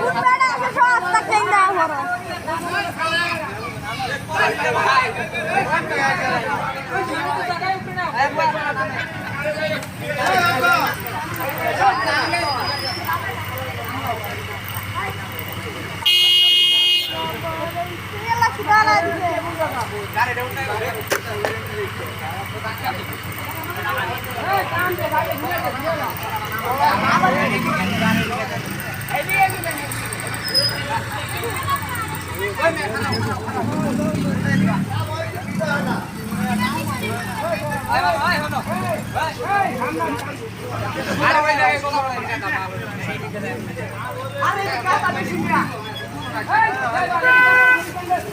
উঠবে না সে রাস্তা কেন্দ্র হলো এলা খিদালা দিবে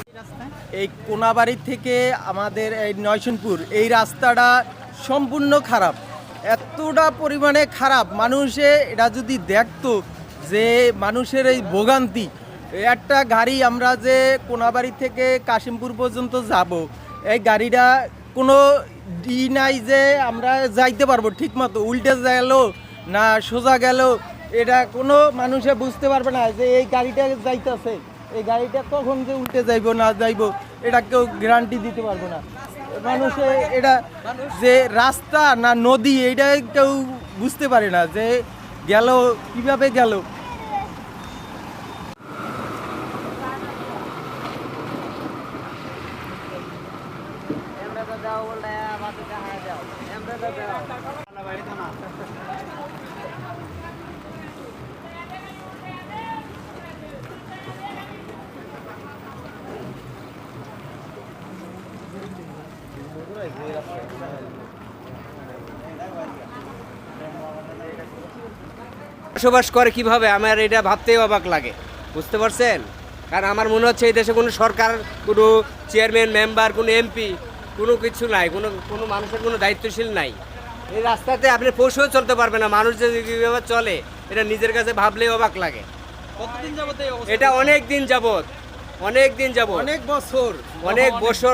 এই কোনাবাড়ি থেকে আমাদের এই নয়শনপুর এই রাস্তাটা সম্পূর্ণ খারাপ। এতটা পরিমাণে খারাপ, মানুষে এটা যদি দেখতো যে মানুষের এই ভোগান্তি, একটা গাড়ি আমরা যে কোনাবাড়ি থেকে কাশিমপুর পর্যন্ত যাব, এই গাড়িটা কোনো ই নাই যে আমরা যাইতে পারব ঠিক মতো উল্টে গেল না সোজা গেল, এটা কোনো মানুষে বুঝতে পারবে না যে এই গাড়িটা যাইতেছে। এই গাড়িটা কখন যে উল্টে যাইবো, না যাইবো, এটা কেউ গ্যারান্টি দিতে পারব না। মানুষে এটা যে রাস্তা না নদী এটা কেউ বুঝতে পারে না যে গেল, কীভাবে গেল। বসবাস করে কীভাবে? আমার এটা ভাবতেই অবাক লাগে। বুঝতে পারছেন? কারণ আমার মনে হচ্ছে এই দেশে কোনো সরকার কোনো চেয়ারম্যান মেম্বার কোনো এমপি কোনো কিছু নাই কোনো কোনো মানুষের কোনো দায়িত্বশীল নাই। এই রাস্তাতে আপনি পশুও চলতে পারবে না মানুষ যদি কীভাবে চলে এটা নিজের কাছে ভাবলেই অবাক লাগে। কতদিন যাবত এটা অনেক দিন যাবত অনেক দিন যাবত। অনেক বছর। অনেক বছর